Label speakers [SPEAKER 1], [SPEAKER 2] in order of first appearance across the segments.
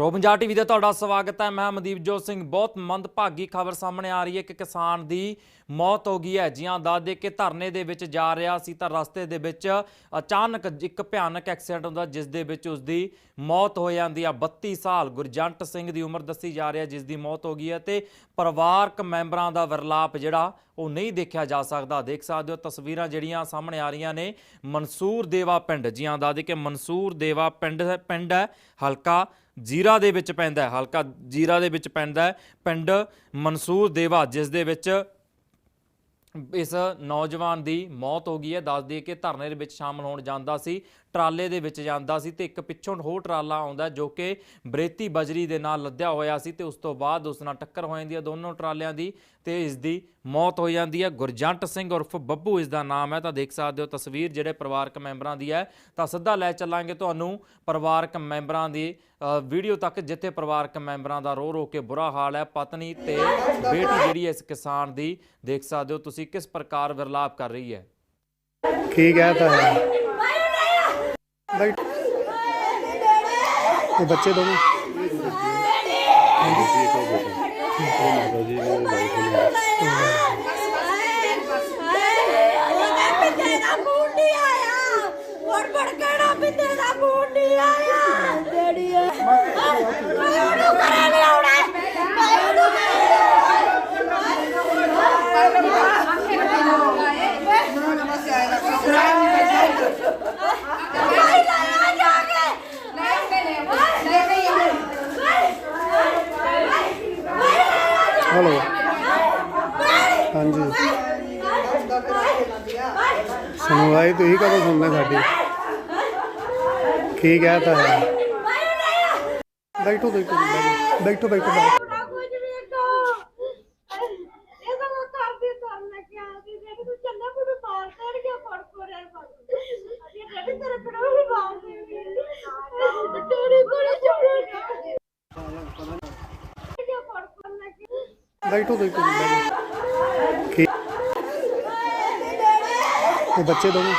[SPEAKER 1] Pro Punjab TV ਦਾ ਤੁਹਾਡਾ ਸਵਾਗਤ ਹੈ। ਮੈਂ ਮਨਦੀਪਜੋਤ ਸਿੰਘ। ਬਹੁਤ ਮੰਦਭਾਗੀ ਖਬਰ ਸਾਹਮਣੇ ਆ ਰਹੀ ਹੈ ਕਿ ਕਿਸਾਨ ਦੀ ਮੌਤ ਹੋ ਗਈ ਹੈ। ਜੀਆਂ ਦੱਸ ਦੇ ਕਿ ਧਰਨੇ ਦੇ ਵਿੱਚ ਜਾ ਰਿਹਾ ਸੀ ਤਾਂ ਰਸਤੇ ਦੇ ਵਿੱਚ ਅਚਾਨਕ ਇੱਕ ਭਿਆਨਕ ਐਕਸੀਡੈਂਟ ਹੁੰਦਾ ਜਿਸ ਦੇ ਵਿੱਚ ਉਸ ਦੀ ਮੌਤ ਹੋ ਜਾਂਦੀ ਆ। 32 ਸਾਲ ਗੁਰਜੰਟ ਸਿੰਘ ਦੀ ਉਮਰ ਦੱਸੀ ਜਾ ਰਹੀ ਹੈ, ਜਿਸ ਦੀ ਮੌਤ ਹੋ ਗਈ ਹੈ ਤੇ ਪਰਿਵਾਰਕ ਮੈਂਬਰਾਂ ਦਾ ਵਿਰਲਾਪ ਜਿਹੜਾ, ਉਹ ਨਹੀਂ ਦੇਖਿਆ ਜਾ ਸਕਦਾ। ਦੇਖ ਸਕਦੇ ਹੋ, ਤਸਵੀਰਾਂ ਜਿਹੜੀਆਂ ਸਾਹਮਣੇ ਆ ਰਹੀਆਂ ਨੇ। ਮਨਸੂਰ ਦੇਵਾ ਪਿੰਡ ਜੀਆਂ ਦੱਸ ਦੇ ਕਿ ਮਨਸੂਰ ਦੇਵਾ ਪਿੰਡ ਪਿੰਡ ਹੈ, ਹਲਕਾ ਜੀਰਾ ਦੇ ਵਿੱਚ ਪੈਂਦਾ ਹੈ, ਹਲਕਾ ਜੀਰਾ ਦੇ ਵਿੱਚ ਪੈਂਦਾ ਹੈ। ਪਿੰਡ ਮਨਸੂਰ ਦੇਵਾ, ਜਿਸ ਦੇ ਵਿੱਚ ਇਸ ਨੌਜਵਾਨ ਦੀ ਮੌਤ ਹੋ ਗਈ ਹੈ। ਦੱਸ ਦਈਏ ਕਿ ਧਰਨੇ ਦੇ ਵਿੱਚ ਸ਼ਾਮਲ ਹੋਣ ਜਾਂਦਾ ਸੀ। ਟਰਾਲੇ ਦੇ ਵਿੱਚ ਜਾਂਦਾ ਸੀ ਤੇ ਇੱਕ ਪਿੱਛੋਂ ਹੋਰ ਟਰਾਲਾ ਆਉਂਦਾ ਜੋ ਕਿ ਬਰੇਤੀ ਬਜਰੀ ਦੇ ਨਾਲ ਲੱਦਿਆ ਹੋਇਆ ਸੀ ਤੇ ਉਸ ਤੋਂ ਬਾਅਦ ਉਸ ਨਾਲ ਟੱਕਰ ਹੋ ਜਾਂਦੀ ਹੈ ਦੋਨੋਂ ਟਰਾਲਿਆਂ ਦੀ ਤੇ ਇਸ ਦੀ ਮੌਤ ਹੋ ਜਾਂਦੀ ਹੈ। ਗੁਰਜੰਟ ਸਿੰਘ ਉਰਫ ਬੱਬੂ ਇਸ ਦਾ ਨਾਮ ਹੈ। ਤਾਂ ਦੇਖ ਸਕਦੇ ਹੋ ਤਸਵੀਰ ਜਿਹੜੇ ਪਰਿਵਾਰਕ ਮੈਂਬਰਾਂ ਦੀ ਹੈ। ਤਾਂ ਸਿੱਧਾ ਲੈ ਚੱਲਾਂਗੇ ਤੁਹਾਨੂੰ ਪਰਿਵਾਰਕ ਮੈਂਬਰਾਂ ਦੀ ਵੀਡੀਓ ਤੱਕ ਜਿੱਥੇ ਪਰਿਵਾਰਕ ਮੈਂਬਰਾਂ ਦਾ ਰੋ ਰੋ ਕੇ ਬੁਰਾ ਹਾਲ ਹੈ। ਪਤਨੀ ਤੇ ਬੇਟੀ ਜਿਹੜੀ ਹੈ ਇਸ ਕਿਸਾਨ ਦੀ, ਦੇਖ ਸਕਦੇ ਹੋ ਤੁਸੀਂ ਕਿਸ ਪ੍ਰਕਾਰ ਵਿਰਲਾਪ ਕਰ ਰਹੀ ਹੈ।
[SPEAKER 2] ਕੀ ਕਹਿਤਾ ਹੈ? ਲਾਈਟ ਇਹ ਬੱਚੇ ਦੋਵੇਂ। ਹੈਲੋ ਹਾਂਜੀ। ਸੁਣਵਾਈ ਤੁਸੀਂ ਕਦੋਂ ਸੁਣਨਾ ਸਾਡੀ? ਕੀ ਕਹਿਤਾ ਹੈ ਬੈਠੋ ਬੈਠੋ ਬੈਠੋ ਬੈਠੋ। ਬੈਠੋ ਬੈਠੋ ਬੈਠੋ ਕੀ ਇਹ ਬੱਚੇ ਦੋਵੇਂ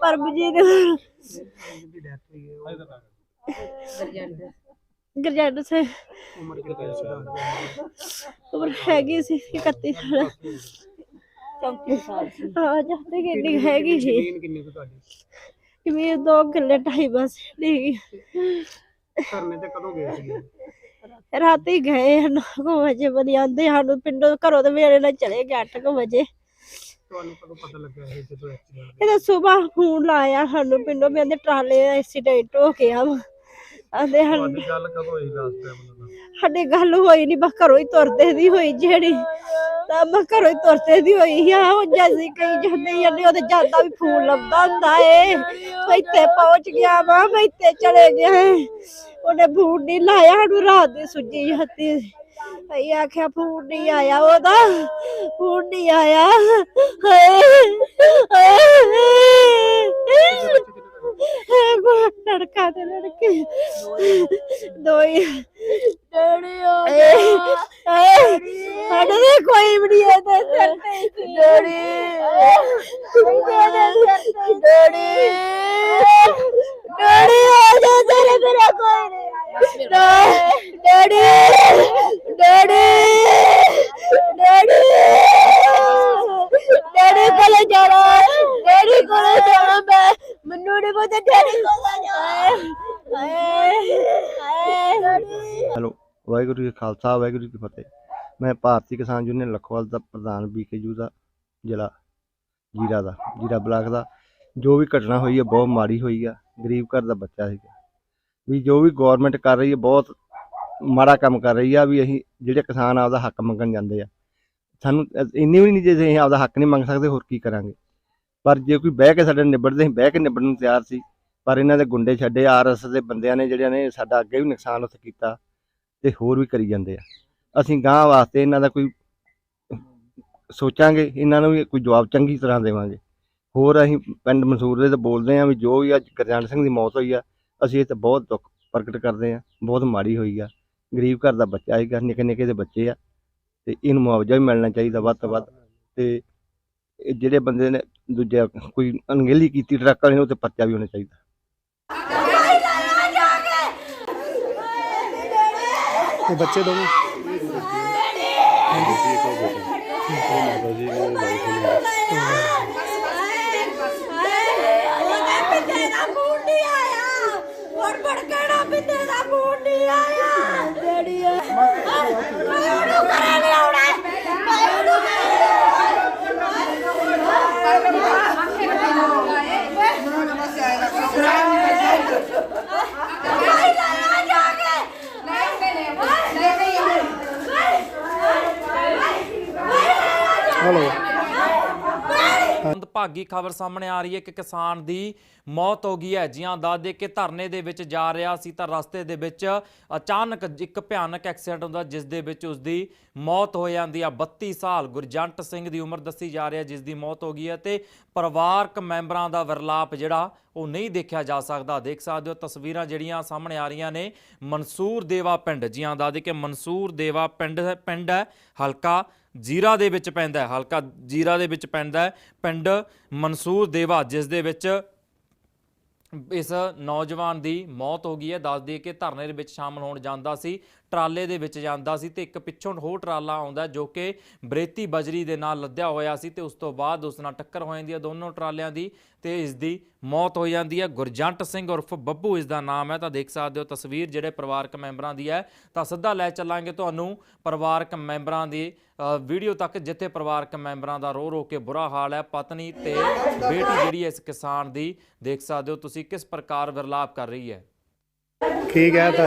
[SPEAKER 3] ਪਰਮਜੀਤ ਗਰਜੰਡ ਸੇ ਉਮਰ ਹੈਗੀ ਸੀ 31 ਸਾਲ 34 ਸਾਲ ਹਾਂ ਜਾਂਦੇ ਕਿੰਨੀ ਕੁ ਹੈਗੀ ਸੀ
[SPEAKER 2] ਕਿੰਨੀ ਕੁ ਤੁਹਾਡੀ
[SPEAKER 3] ਕਿਵੇਂ ਦੋ ਕਿੱਲੇ ਢਾਈ ਬਸ ਨਹੀਂ
[SPEAKER 2] ਧਰਨੇ ਤੇ ਕਦੋਂ ਗਏ ਸੀ
[SPEAKER 3] ਰਾਤੀ ਗਏ 9 ਵਜੇ ਬਣੀ ਆਂਦੇ ਸਾਨੂੰ ਪਿੰਡੋਂ ਘਰੋਂ ਦੇ ਵੇਲੇ ਨਾਲ ਚਲੇ ਗਏ 8 ਵਜੇ।
[SPEAKER 2] ਤੁਹਾਨੂੰ ਕਦੋਂ ਪਤਾ ਲੱਗਾ ਇਹ ਜਦੋਂ ਐਕਸੀਡੈਂਟ
[SPEAKER 3] ਇਹਦਾ ਸਵੇਰ ਫੋਨ ਲਾਇਆ ਸਾਨੂੰ ਪਿੰਡੋਂ ਵੀ ਆਂਦੇ ਟਰਾਲੇ ਦਾ ਐਕਸੀਡੈਂਟ ਹੋ ਗਿਆ ਵਾ। ਆਂਦੇ ਸਾਨੂੰ
[SPEAKER 2] ਤੁਹਾਡੀ ਗੱਲ ਕਦੋਂ ਹੋਈ ਲਾਸਟ ਟਾਈਮ ਉਹਨਾਂ ਨਾਲ?
[SPEAKER 3] ਸਾਡੇ ਗੱਲ ਹੋਈ ਨਹੀਂ ਬਸ ਘਰੋਂ ਹੀ ਤੁਰਦੇ ਦੀ ਹੋਈ ਜਿਹੜੀ। ਤਾਂ ਮੈਂ ਘਰੋਂ ਹੀ ਤੁਰਦੇ ਦੀ ਹੋਈ ਆ ਉਹ ਜੈਸੀ ਕਈ ਜਾਂਦੇ ਜਾਂਦੇ ਉਹਦੇ ਜਾਂਦਾ ਵੀ ਫੋਨ ਲੱਭਦਾ ਹੁੰਦਾ ਏ। ਮੈਂ ਇੱਥੇ ਪਹੁੰਚ ਗਿਆ ਵਾ ਮੈਂ ਇੱਥੇ ਚਲੇ ਗਿਆ। ਉਹਨੇ ਫੋਨ ਨਹੀਂ ਲਾਇਆ ਸਾਨੂੰ ਰਾਤ ਦੀ ਸੁੱਜੀ ਹੱਤੀ ਅਈ ਆਖਿਆ ਫੋਨ ਨਹੀਂ ਆਇਆ ਉਹਦਾ ਫੋਨ ਨਹੀਂ ਆਇਆ। ਹਾਏ ਹਾਏ। ਗੋ ਲੜਕਾ ਤੇ ਲੜਕੀ। ਦੋਈ। ਡੈਡੀ ਆ ਸਾਡੇ ਦੇ ਕੋਈ ਵੀ ਨਹੀਂ ਇਹਦੇ ਸਿਰ ਤੇ ਡੈਡੀ। ਡੈਡੀ। ਡੈਡੀ। ਆ ਜਾ ਤੇਰੇ ਮੇਰਾ ਕੋਈ ਨਹੀਂ। ਡੈਡੀ। ਡੈਡੀ। ਡੈਡੀ। ਡੈਡੀ ਕੋਲ ਜਾਣਾ। ਡੈਡੀ ਕੋਲ ਮੈਨੂੰ ਨਹੀਂ ਪਤਾ ਡੈਡੀ ਕੋਲ ਜਾਣਾ ਹਾਏ ਹਾਏ ਡੈਡੀ
[SPEAKER 4] ਹੈਲੋ, ਵਾਹਿਗੁਰੂ ਜੀ ਕਾ ਖਾਲਸਾ, ਵਾਹਿਗੁਰੂ ਜੀ ਕੀ ਫਤਿਹ। ਮੈਂ ਭਾਰਤੀ ਕਿਸਾਨ ਯੂਨੀਅਨ ਲਖਵਾਲ ਦਾ ਪ੍ਰਧਾਨ ਬੀਕੇਯੂ ਦਾ, ਜ਼ਿਲ੍ਹਾ ਜੀਰਾ ਦਾ, ਜੀਰਾ ਬਲਾਕ ਦਾ। ਜੋ ਵੀ ਘਟਨਾ ਹੋਈ ਹੈ ਬਹੁਤ ਮਾੜੀ ਹੋਈ ਆ, ਗਰੀਬ ਘਰ ਦਾ ਬੱਚਾ ਸੀਗਾ। ਵੀ ਜੋ ਵੀ ਗਵਰਨਮੈਂਟ ਕਰ ਰਹੀ ਹੈ ਬਹੁਤ ਮਾੜਾ ਕੰਮ ਕਰ ਰਹੀ ਆ, ਵੀ ਅਸੀਂ ਜਿਹੜੇ ਕਿਸਾਨ ਆਪਦਾ ਹੱਕ ਮੰਗਣ ਜਾਂਦੇ ਆ। ਸਾਨੂੰ ਇੰਨੀ ਵੀ ਨਹੀਂ ਜੇ ਅਸੀਂ ਆਪਦਾ ਹੱਕ ਨਹੀਂ ਮੰਗ ਸਕਦੇ, ਹੋਰ ਕੀ ਕਰਾਂਗੇ? ਪਰ ਜੇ ਕੋਈ ਬਹਿ ਕੇ ਸਾਡੇ ਨਿਬੜਦੇ ਸੀ ਬਹਿ ਕੇ ਨਿਬੜਨ ਨੂੰ ਤਿਆਰ ਸੀ, ਪਰ ਇਹਨਾਂ ਦੇ ਗੁੰਡੇ ਛੱਡੇ ਆਰਐਸ ਦੇ ਬੰਦਿਆਂ ਨੇ ਜਿਹੜਿਆਂ ਨੇ ਸਾਡਾ ਅੱਗੇ ਵੀ ਨੁਕਸਾਨ ਉੱਥੇ ਕੀਤਾ ਤੇ ਹੋਰ ਵੀ ਕਰੀ ਜਾਂਦੇ ਆ। ਅਸੀਂ ਗਾਂ ਵਾਸਤੇ ਇਹਨਾਂ ਦਾ ਕੋਈ ਸੋਚਾਂਗੇ, ਇਹਨਾਂ ਨੂੰ ਵੀ ਕੋਈ ਜਵਾਬ ਚੰਗੀ ਤਰ੍ਹਾਂ ਦੇਵਾਂਗੇ। ਹੋਰ ਅਸੀਂ ਪਿੰਡ ਮਨਸੂਰ ਦੇ ਤੇ ਬੋਲਦੇ ਹਾਂ ਵੀ ਜੋ ਵੀ ਅੱਜ ਗੁਰਜੰਟ ਸਿੰਘ ਦੀ ਮੌਤ ਹੋਈ ਆ, ਅਸੀਂ ਇਹ ਤੇ ਬਹੁਤ ਦੁੱਖ ਪ੍ਰਗਟ ਕਰਦੇ ਹਾਂ, ਬਹੁਤ ਮਾੜੀ ਹੋਈ ਆ। ਗਰੀਬ ਘਰ ਦਾ ਬੱਚਾ ਸੀਗਾ ਨਿੱਕੇ ਨਿੱਕੇ ਦੇ ਬੱਚੇ ਆ, ਤੇ ਇਹਨੂੰ ਮੁਆਵਜ਼ਾ ਵੀ ਮਿਲਣਾ ਚਾਹੀਦਾ ਵੱਧ ਤੋਂ ਵੱਧ ਤੇ ਇਹ ਜਿਹੜੇ ਬੰਦੇ ਨੇ ਦੂਜਾ ਕੋਈ ਅਣਗਹਿਲੀ ਕੀਤੀ ਟਰੱਕ ਵਾਲੇ ਨੂੰ ਉਹ ਤੇ ਪਰਚਾ ਵੀ ਹੋਣਾ ਚਾਹੀਦਾ।
[SPEAKER 2] ਤੇ ਬੱਚੇ ਦੋਵੇਂ? ਹਲੋ
[SPEAKER 1] ਮੰਦਭਾਗੀ ਖਬਰ ਸਾਹਮਣੇ ਆ ਰਹੀ ਹੈ ਕਿ ਕਿਸਾਨ ਦੀ ਮੌਤ ਹੋ ਗਈ ਹੈ। ਜੀਆਂ ਦੱਸ ਦੇ ਕਿ ਧਰਨੇ ਦੇ ਵਿੱਚ ਜਾ ਰਿਹਾ ਸੀ ਤਾਂ ਰਸਤੇ ਦੇ ਵਿੱਚ ਅਚਾਨਕ ਇੱਕ ਭਿਆਨਕ ਐਕਸੀਡੈਂਟ ਹੁੰਦਾ ਜਿਸ ਦੇ ਵਿੱਚ ਉਸ ਦੀ ਮੌਤ ਹੋ ਜਾਂਦੀ ਆ 32 ਸਾਲ ਗੁਰਜੰਟ ਸਿੰਘ ਦੀ ਉਮਰ ਦੱਸੀ ਜਾ ਰਹੀ ਹੈ, ਜਿਸ ਦੀ ਮੌਤ ਹੋ ਗਈ ਹੈ ਤੇ ਪਰਿਵਾਰਕ ਮੈਂਬਰਾਂ ਦਾ ਵਿਰਲਾਪ ਜਿਹੜਾ ਉਹ ਨਹੀਂ ਦੇਖਿਆ ਜਾ ਸਕਦਾ। ਦੇਖ ਸਕਦੇ ਹੋ, ਤਸਵੀਰਾਂ ਜਿਹੜੀਆਂ ਸਾਹਮਣੇ ਆ ਰਹੀਆਂ ਨੇ ਮਨਸੂਰ ਦੇਵਾ ਪਿੰਡ। ਜੀਆਂ ਦੱਸ ਦੇ ਕਿ ਮਨਸੂਰ ਦੇਵਾ ਪਿੰਡ ਪਿੰਡ ਹੈ, ਹਲਕਾ ਜੀਰਾ ਦੇ ਵਿੱਚ ਪੈਂਦਾ ਹੈ, ਹਲਕਾ ਜੀਰਾ ਦੇ ਵਿੱਚ ਪੈਂਦਾ ਹੈ, ਪਿੰਡ ਮਨਸੂਰ ਦੇਵਾ, ਜਿਸ ਦੇ ਵਿੱਚ ਇਸ ਨੌਜਵਾਨ ਦੀ ਮੌਤ ਹੋ ਗਈ ਹੈ। ਦੱਸ ਦਈਏ ਕਿ ਧਰਨੇ ਦੇ ਵਿੱਚ ਸ਼ਾਮਲ ਹੋਣ ਜਾਂਦਾ ਸੀ। ਟਰਾਲੇ ਦੇ ਵਿੱਚ ਜਾਂਦਾ ਸੀ ਤੇ ਇੱਕ ਪਿੱਛੋਂ ਹੋਰ ਟਰਾਲਾ ਆਉਂਦਾ ਜੋ ਕਿ ਬਰੇਤੀ ਬਜਰੀ ਦੇ ਨਾਲ ਲੱਦਿਆ ਹੋਇਆ ਸੀ ਤੇ ਉਸ ਤੋਂ ਬਾਅਦ ਉਸ ਨਾਲ ਟੱਕਰ ਹੋ ਜਾਂਦੀ ਹੈ ਦੋਨੋਂ ਟਰਾਲਿਆਂ ਦੀ ਤੇ ਇਸ ਦੀ ਮੌਤ ਹੋ ਜਾਂਦੀ ਹੈ। ਗੁਰਜੰਟ ਸਿੰਘ ਉਰਫ ਬੱਬੂ ਇਸ ਦਾ ਨਾਮ ਹੈ। ਤਾਂ ਦੇਖ ਸਕਦੇ ਹੋ ਤਸਵੀਰ ਜਿਹੜੇ ਪਰਿਵਾਰਕ ਮੈਂਬਰਾਂ ਦੀ ਹੈ। ਤਾਂ ਸਿੱਧਾ ਲੈ ਚੱਲਾਂਗੇ ਤੁਹਾਨੂੰ ਪਰਿਵਾਰਕ ਮੈਂਬਰਾਂ ਦੀ ਵੀਡੀਓ ਤੱਕ ਜਿੱਥੇ ਪਰਿਵਾਰਕ ਮੈਂਬਰਾਂ ਦਾ ਰੋ ਰੋ ਕੇ ਬੁਰਾ ਹਾਲ ਹੈ। ਪਤਨੀ ਤੇ ਬੇਟੀ ਜਿਹੜੀ ਹੈ ਇਸ ਕਿਸਾਨ ਦੀ, ਦੇਖ ਸਕਦੇ ਹੋ ਤੁਸੀਂ ਕਿਸ ਪ੍ਰਕਾਰ ਵਿਰਲਾਪ ਕਰ ਰਹੀ ਹੈ।
[SPEAKER 2] ਠੀਕ ਹੈ ਤਾਂ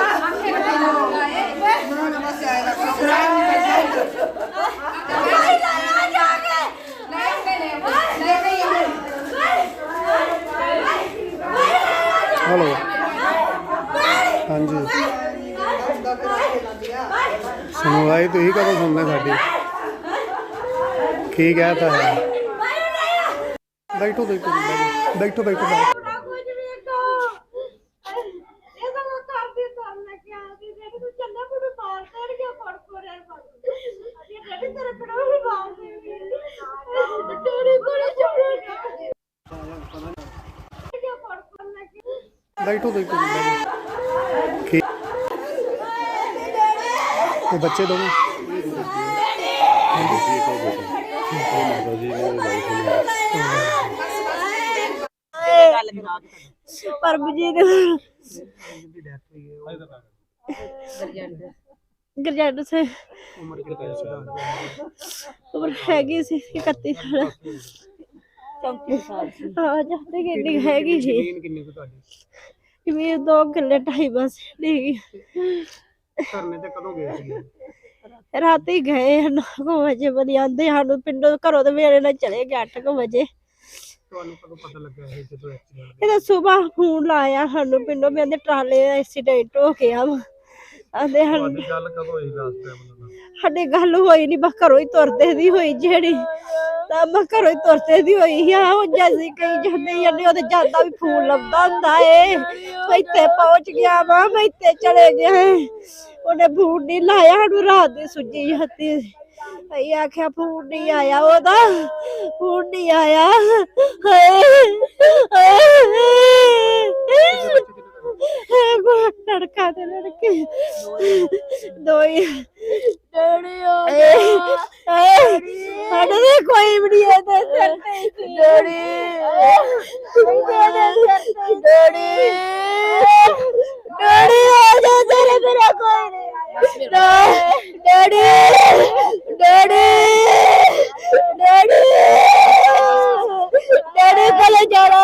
[SPEAKER 2] ਹਲੋ। ਹਾਂਜੀ। ਸੁਣਵਾਈ ਤੁਸੀਂ ਕਦੋਂ ਸੁਣਦੇ ਸਾਡੀ? ਕੀ ਹੈ? ਤਾਂ ਹੈ ਬੈਠੋ ਬੈਠੋ। ਬੈਠੋ ਬੈਠੋ।
[SPEAKER 3] ਪਰਮਜੀਤ
[SPEAKER 2] ਜਿਹਦੀ ਡੈਥ ਹੋਈ ਹੈ ਉਹ
[SPEAKER 3] ਗਰਜੰਟ ਸੇ
[SPEAKER 2] ਉਮਰ ਕਿੰਨੀ ਸੀ।
[SPEAKER 3] ਉਮਰ ਹੈਗੀ ਸੀ 31 ਸਾਲ। 34 ਸਾਲ ਹਾਂ ਜਾਂਦੇ ਕਿੰਨੀ ਹੈਗੀ ਸੀ।
[SPEAKER 2] ਜ਼ਮੀਨ ਕਿੰਨੀ ਕੁ ਤੁਹਾਡੀ?
[SPEAKER 3] ਜਿਵੇਂ ਦੋ ਕਿੱਲੇ ਢਾਈ ਬਸ ਨਹੀਂ
[SPEAKER 2] ਧਰਨੇ ਤੇ ਕਦੋਂ ਗਏ ਸੀ
[SPEAKER 3] ਰਾਤੀ ਗਏ 9 ਵਜੇ ਬਦੀ ਆਂਦੇ ਸਾਨੂੰ ਪਿੰਡੋਂ ਘਰੋਂ ਤੇ ਮੇਰੇ ਨਾਲ ਚਲੇ ਗਏ 8 ਵਜੇ।
[SPEAKER 2] ਤੁਹਾਨੂੰ ਕਦੋਂ ਪਤਾ ਲੱਗਾ ਇਹ ਜਦੋਂ ਐਕਸੀਡੈਂਟ
[SPEAKER 3] ਸਵੇਰ ਫੋਨ ਲਾਇਆ ਸਾਨੂੰ ਪਿੰਡੋਂ ਵੀ ਆਂਦੇ ਟਰਾਲੇ ਐਕਸੀਡੈਂਟ ਹੋ ਗਿਆ ਵਾ। ਆਂਦੇ
[SPEAKER 2] ਤੁਹਾਡੀ ਗੱਲ ਕਦੋਂ ਹੋਈ ਲਾਸਟ ਟਾਈਮ
[SPEAKER 3] ਸਾਡੇ ਗੱਲ ਹੋਈ ਨਹੀਂ ਬਸ ਘਰੋਂ ਹੀ ਤੁਰਦੇ ਦੀ ਹੋਈ ਜਿਹੜੀ। ਤਾਂ ਮੈਂ ਘਰੋਂ ਹੀ ਤੁਰਦੇ ਦੀ ਹੋਈ ਆ ਹੁਣ ਜੈਸੀ ਕਈ ਜਾਂਦੇ ਜਾਂਦੇ, ਉਹਦੇ ਜਾਂਦਾ ਵੀ ਫੋਨ ਲੱਭਦਾ ਹੁੰਦਾ ਏ। ਮੈਂ ਇੱਥੇ ਪਹੁੰਚ ਗਿਆ ਵਾ, ਮੈਂ ਇੱਥੇ ਚਲੇ ਗਿਆ। ਉਹਨੇ ਫੋਨ ਨਹੀਂ ਲਾਇਆ ਸਾਨੂੰ ਰਾਤ ਦੀ ਸੁੱਜੀ ਹੱਤੀ ਅਸੀਂ ਆਖਿਆ ਫੋਨ ਨਹੀਂ ਆਇਆ ਉਹਦਾ ਫੋਨ ਨਹੀਂ ਆਇਆ। ਹਾਏ ਹਾਏ। ਬਹੁਤ ਲੜਕਾ ਤੇ ਲੜਕੀ। ਦੋਈ। ਆ ਸਾਡੇ ਦੇ ਕੋਈ ਵੀ ਨਹੀਂ ਇਹਦੇ ਸਿਰ ਤੇ। ਡੈਡੀ। ਡੈਡੀ ਡੈਡੀ ਆ ਜਾ ਤੇਰੇ ਮੇਰਾ ਕੋਈ ਨਹੀਂ ਡੈਡੀ ਡੈਡੀ ਡੈਡੀ ਡੈਡੀ ਕੋਲ ਜਾਣਾ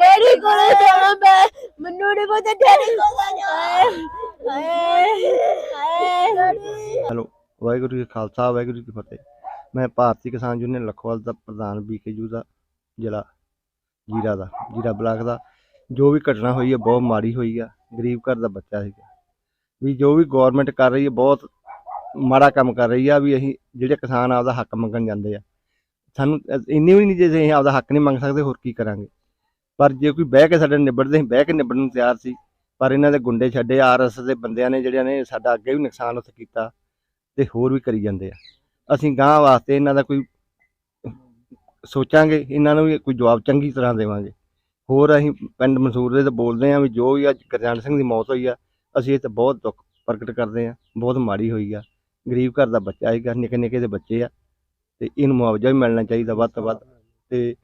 [SPEAKER 3] ਡੈਡੀ ਕੋਲ ਜਾਣਾ ਮੈਂ ਮੈਨੂੰ ਨਹੀਂ ਪਤਾ ਡੈਡੀ ਕੋਲ ਜਾਣਾ ਹਾਏ ਹਾਏ ਡੈਡੀ
[SPEAKER 4] ਹੈਲੋ ਵਾਹਿਗੁਰੂ ਜੀ ਖਾਲਸਾ, ਵਾਹਿਗੁਰੂ ਜੀ ਕੀ ਫਤਿਹ। ਮੈਂ ਭਾਰਤੀ ਕਿਸਾਨ ਯੂਨੀਅਨ ਲਖਵਾਲ ਦਾ ਪ੍ਰਧਾਨ ਬੀਕੇ ਯੂ ਦਾ, ਜ਼ਿਲ੍ਹਾ ਜੀਰਾ ਦਾ, ਜੀਰਾ ਬਲਾਕ ਦਾ। ਜੋ ਵੀ ਘਟਨਾ ਹੋਈ ਹੈ, ਬਹੁਤ ਮਾੜੀ ਹੋਈ ਆ, ਗਰੀਬ ਘਰ ਦਾ ਬੱਚਾ ਸੀਗਾ। ਵੀ ਜੋ ਵੀ ਗਵਰਨਮੈਂਟ ਕਰ ਰਹੀ ਹੈ, ਬਹੁਤ ਮਾੜਾ ਕੰਮ ਕਰ ਰਹੀ ਆ, ਵੀ ਅਸੀਂ ਜਿਹੜੇ ਕਿਸਾਨ ਆਪਦਾ ਹੱਕ ਮੰਗਣ ਜਾਂਦੇ ਆ। ਸਾਨੂੰ ਇੰਨੀ ਵੀ ਨਹੀਂ ਜੇ ਅਸੀਂ ਆਪਦਾ ਹੱਕ ਨਹੀਂ ਮੰਗ ਸਕਦੇ, ਹੋਰ ਕੀ ਕਰਾਂਗੇ? ਪਰ ਜੇ ਕੋਈ ਬਹਿ ਕੇ ਸਾਡੇ ਨਿਬੜਦੇ, ਅਸੀਂ ਬਹਿ ਕੇ ਨਿਬੜਨ ਨੂੰ ਤਿਆਰ ਸੀ, ਪਰ ਇਹਨਾਂ ਦੇ ਗੁੰਡੇ ਛੱਡੇ ਆਰਐਸ ਦੇ ਬੰਦਿਆਂ ਨੇ, ਜਿਹੜਿਆਂ ਨੇ ਸਾਡਾ ਅੱਗੇ ਵੀ ਨੁਕਸਾਨ ਉੱਥੇ ਕੀਤਾ ਤੇ ਹੋਰ ਵੀ ਕਰੀ ਜਾਂਦੇ ਆ। ਅਸੀਂ ਗਾਂ ਵਾਸਤੇ ਇਹਨਾਂ ਦਾ ਕੋਈ ਸੋਚਾਂਗੇ, ਇਹਨਾਂ ਨੂੰ ਵੀ ਕੋਈ ਜਵਾਬ ਚੰਗੀ ਤਰ੍ਹਾਂ ਦੇਵਾਂਗੇ। ਹੋਰ ਅਸੀਂ ਪਿੰਡ ਮਨਸੂਰ ਦੇ ਤਾਂ ਬੋਲਦੇ ਹਾਂ ਵੀ ਜੋ ਵੀ ਅੱਜ ਗੁਰਜੰਟ ਸਿੰਘ ਦੀ ਮੌਤ ਹੋਈ ਆ, ਅਸੀਂ ਇਹ ਤਾਂ ਬਹੁਤ ਦੁੱਖ ਪ੍ਰਗਟ ਕਰਦੇ ਹਾਂ, ਬਹੁਤ ਮਾੜੀ ਹੋਈ ਆ। ਗਰੀਬ ਘਰ ਦਾ ਬੱਚਾ ਹੈਗਾ ਨਿੱਕੇ ਨਿੱਕੇ ਦੇ ਬੱਚੇ ਆ, ਤੇ ਇਹਨੂੰ ਮੁਆਵਜ਼ਾ ਵੀ ਮਿਲਣਾ ਚਾਹੀਦਾ ਵੱਧ ਤੋਂ ਵੱਧ। ਤੇ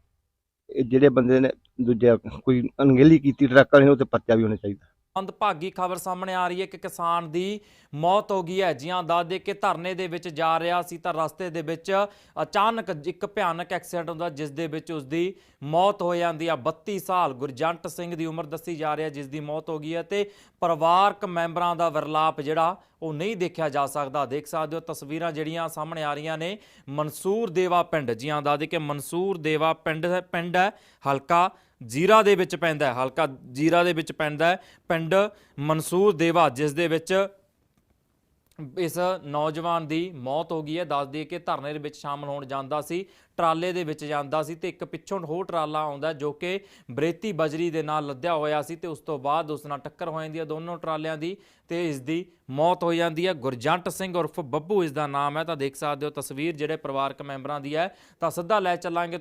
[SPEAKER 4] ਇਹ ਜਿਹੜੇ ਬੰਦੇ ਨੇ, ਦੂਜਾ ਕੋਈ ਅਣਗਹਿਲੀ ਕੀਤੀ ਟਰੱਕ ਵਾਲੇ ਨੂੰ, ਉਹ ਤੇ ਪਰਚਾ ਵੀ ਹੋਣਾ ਚਾਹੀਦਾ।
[SPEAKER 1] ਮੰਦਭਾਗੀ ਖਬਰ ਸਾਹਮਣੇ ਆ ਰਹੀ ਹੈ ਕਿ ਕਿਸਾਨ ਦੀ ਮੌਤ ਹੋ ਗਈ ਹੈ। ਜੀਆਂ ਦੱਸ ਦੇ ਕਿ ਧਰਨੇ ਦੇ ਵਿੱਚ ਜਾ ਰਿਹਾ ਸੀ ਤਾਂ ਰਸਤੇ ਦੇ ਵਿੱਚ ਅਚਾਨਕ ਇੱਕ ਭਿਆਨਕ ਐਕਸੀਡੈਂਟ ਹੁੰਦਾ ਜਿਸ ਦੇ ਵਿੱਚ ਉਸ ਦੀ ਮੌਤ ਹੋ ਜਾਂਦੀ ਆ 32 ਸਾਲ ਗੁਰਜੰਟ ਸਿੰਘ ਦੀ ਉਮਰ ਦੱਸੀ ਜਾ ਰਹੀ ਹੈ, ਜਿਸ ਦੀ ਮੌਤ ਹੋ ਗਈ ਹੈ ਤੇ ਪਰਿਵਾਰਕ ਮੈਂਬਰਾਂ ਦਾ ਵਿਰਲਾਪ ਜਿਹੜਾ ਉਹ ਨਹੀਂ ਦੇਖਿਆ ਜਾ ਸਕਦਾ। ਦੇਖ ਸਕਦੇ ਹੋ, ਤਸਵੀਰਾਂ ਜਿਹੜੀਆਂ ਸਾਹਮਣੇ ਆ ਰਹੀਆਂ ਨੇ ਮਨਸੂਰ ਦੇਵਾ ਪਿੰਡ। ਜੀਆਂ ਦੱਸ ਦੇ ਕਿ ਮਨਸੂਰ ਦੇਵਾ ਪਿੰਡ ਪਿੰਡ ਹੈ ਹਲਕਾ ਜੀਰਾ ਦੇ ਵਿੱਚ ਪੈਂਦਾ ਹੈ, ਹਲਕਾ ਜੀਰਾ ਦੇ ਵਿੱਚ ਪੈਂਦਾ ਹੈ, ਪਿੰਡ ਮਨਸੂਰ ਦੇਵਾ, ਜਿਸ ਦੇ ਵਿੱਚ ਇਸ ਨੌਜਵਾਨ ਦੀ ਮੌਤ ਹੋ ਗਈ ਹੈ। ਦੱਸ ਦਈਏ ਕਿ ਧਰਨੇ ਦੇ ਵਿੱਚ ਸ਼ਾਮਲ ਹੋਣ ਜਾਂਦਾ ਸੀ, ਟਰਾਲੇ ਦੇ ਵਿੱਚ ਜਾਂਦਾ ਸੀ ਤੇ ਇੱਕ ਪਿੱਛੋਂ ਹੋਰ ਟਰਾਲਾ ਆਉਂਦਾ ਜੋ ਕਿ ਬਰੇਤੀ ਬਜਰੀ ਦੇ ਨਾਲ ਲੱਦਿਆ ਹੋਇਆ ਸੀ ਤੇ ਉਸ ਤੋਂ ਬਾਅਦ ਉਸ ਨਾਲ ਟੱਕਰ ਹੋ ਜਾਂਦੀ ਹੈ ਦੋਨੋਂ ਟਰਾਲਿਆਂ ਦੀ ਤੇ ਇਸ ਦੀ ਮੌਤ ਹੋ ਜਾਂਦੀ ਹੈ। ਗੁਰਜੰਟ ਸਿੰਘ ਉਰਫ ਬੱਬੂ ਇਸ ਦਾ ਨਾਮ ਹੈ, ਤਾਂ ਦੇਖ ਸਕਦੇ ਹੋ ਤਸਵੀਰ ਜਿਹੜੇ ਪਰਿਵਾਰਕ ਮੈਂਬਰਾਂ ਦੀ ਹੈ। ਤਾਂ ਸਿੱਧਾ ਲੈ ਚੱਲਾਂਗੇ